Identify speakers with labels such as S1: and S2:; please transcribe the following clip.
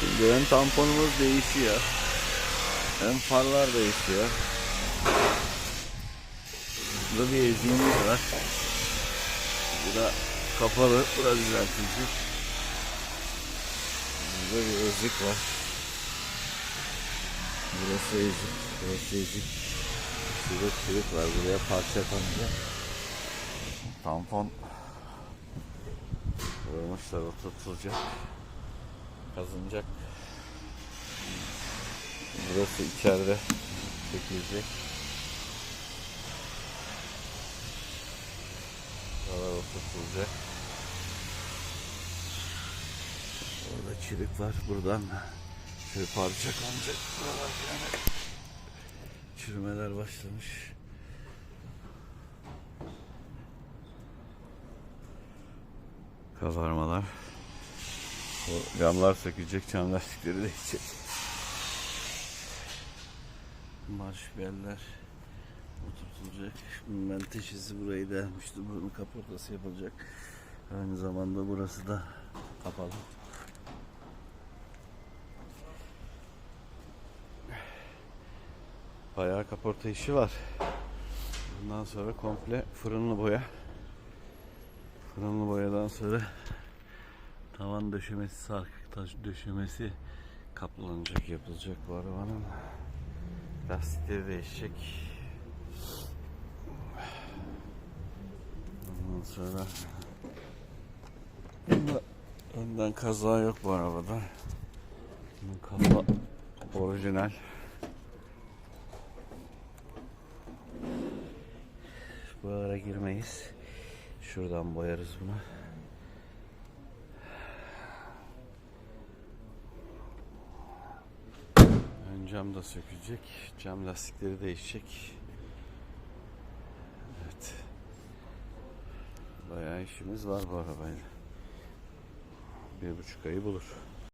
S1: Şimdi ön tamponumuz değişiyor. Ön farlar değişiyor. Burada bir eziğimiz var. Bu da kapalı. Burası düzeltilecek. Burada bir ezik var. Burası ezik. Burası ezik. Şurada çürük var. Buraya parça konacak. Tampon Vurmuşlar oturtulacak. Kazınacak. Burası içeride çekilecek. Buralar oturtulacak. Orada çürük var. Buradan şöyle parça konacak. Buralar yani çürümeler başlamış. Kabarmalar. Bu camlar sökülecek, cam lastikleri değişecek. Marş beller oturtulacak. Menteş izi burayı delmişti. Bunun kaportası yapılacak. Aynı zamanda burası da kapalı. Bayağı kaporta işi var. Bundan sonra komple fırınlı boya. Fırınlı boyadan sonra tavan döşemesi, sarkık taş döşemesi kaplanacak, yapılacak bu arabanın. Lastikleri değişecek. Ondan sonra önden kaza yok bu arabada. Bunun kafa orijinal. Buralara girmeyiz. Şuradan boyarız bunu. Ön cam da sökülecek. Cam lastikleri değişecek. Evet. Bayağı işimiz var bu arabayla. Bir buçuk ayı bulur.